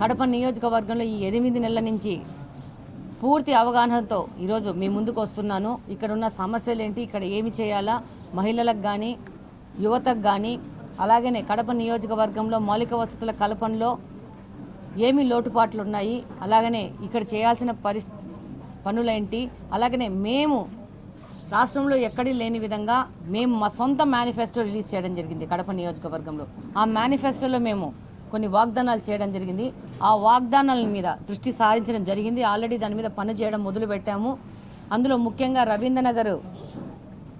కడప నియోజకవర్గంలో ఈ ఎనిమిది నెలల నుంచి పూర్తి అవగాహనతో ఈరోజు మీ ముందుకు వస్తున్నాను. ఇక్కడ ఉన్న సమస్యలు ఏంటి? ఇక్కడ ఏమి చేయాలా? మహిళలకు కానీ యువతకు కానీ అలాగనే కడప నియోజకవర్గంలో మౌలిక వసతుల కల్పనలో ఏమి లోటుపాట్లు ఉన్నాయి? అలాగనే ఇక్కడ చేయాల్సిన పరిస్ పనులేంటి? అలాగనే మేము రాష్ట్రంలో ఎక్కడి లేని విధంగా మేము మా సొంత మేనిఫెస్టో రిలీజ్ చేయడం జరిగింది కడప నియోజకవర్గంలో. ఆ మేనిఫెస్టోలో మేము కొన్ని వాగ్దానాలు చేయడం జరిగింది. ఆ వాగ్దానాల మీద దృష్టి సారించడం జరిగింది. ఆల్రెడీ దాని మీద పని చేయడం మొదలు పెట్టాము. అందులో ముఖ్యంగా రవీంద్రనగర్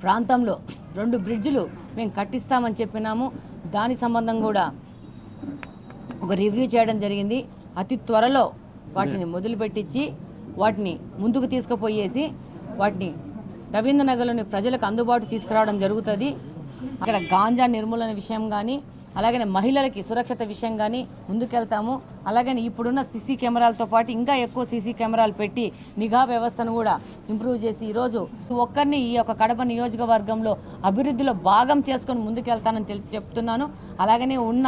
ప్రాంతంలో రెండు బ్రిడ్జిలు మేము కట్టిస్తామని చెప్పినాము. దాని సంబంధం కూడా ఒక రివ్యూ చేయడం జరిగింది. అతి త్వరలో వాటిని మొదలుపెట్టించి వాటిని ముందుకు తీసుకుపోయేసి వాటిని రవీంద్రనగర్లోని ప్రజలకు అందుబాటు తీసుకురావడం జరుగుతుంది. అక్కడ గాంజా నిర్మూలన విషయం కానీ అలాగనే మహిళలకి సురక్షిత విషయం కానీ ముందుకెళ్తాము. అలాగనే ఇప్పుడున్న సీసీ కెమెరాలతో పాటు ఇంకా ఎక్కువ సీసీ కెమెరాలు పెట్టి నిఘా వ్యవస్థను కూడా ఇంప్రూవ్ చేసి ఈరోజు ఒక్కరిని ఈ యొక్క కడప నియోజకవర్గంలో అభివృద్ధిలో భాగం చేసుకొని ముందుకెళ్తానని తెలి చెప్తున్నాను. అలాగనే ఉన్న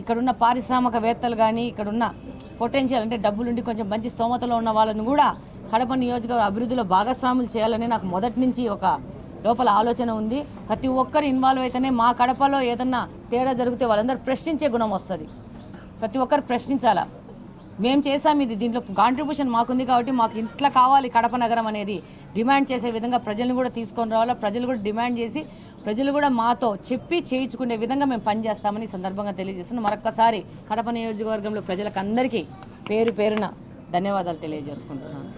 ఇక్కడున్న పారిశ్రామికవేత్తలు కానీ ఇక్కడున్న పొటెన్షియల్ అంటే డబ్బులుండి కొంచెం మంచి స్తోమతలో ఉన్న వాళ్ళని కూడా కడప నియోజకవర్గ అభివృద్ధిలో భాగస్వాములు చేయాలని నాకు మొదటి నుంచి ఒక లోపల ఆలోచన ఉంది. ప్రతి ఒక్కరు ఇన్వాల్వ్ అయితేనే మా కడపలో ఏదన్నా తేడా జరిగితే వాళ్ళందరూ ప్రశ్నించే గుణం వస్తుంది. ప్రతి ఒక్కరు ప్రశ్నించాలా? మేము చేసాం ఇది. దీంట్లో కాంట్రిబ్యూషన్ మాకుంది కాబట్టి మాకు ఇంట్లో కావాలి కడప నగరం అనేది. డిమాండ్ చేసే విధంగా ప్రజలను కూడా తీసుకొని రావాలా? ప్రజలు కూడా డిమాండ్ చేసి ప్రజలు కూడా మాతో చెప్పి చేయించుకునే విధంగా మేము పనిచేస్తామని సందర్భంగా తెలియజేస్తున్నాం. మరొక్కసారి కడప నియోజకవర్గంలో ప్రజలకు అందరికీ పేరు పేరున ధన్యవాదాలు తెలియజేసుకుంటున్నాను.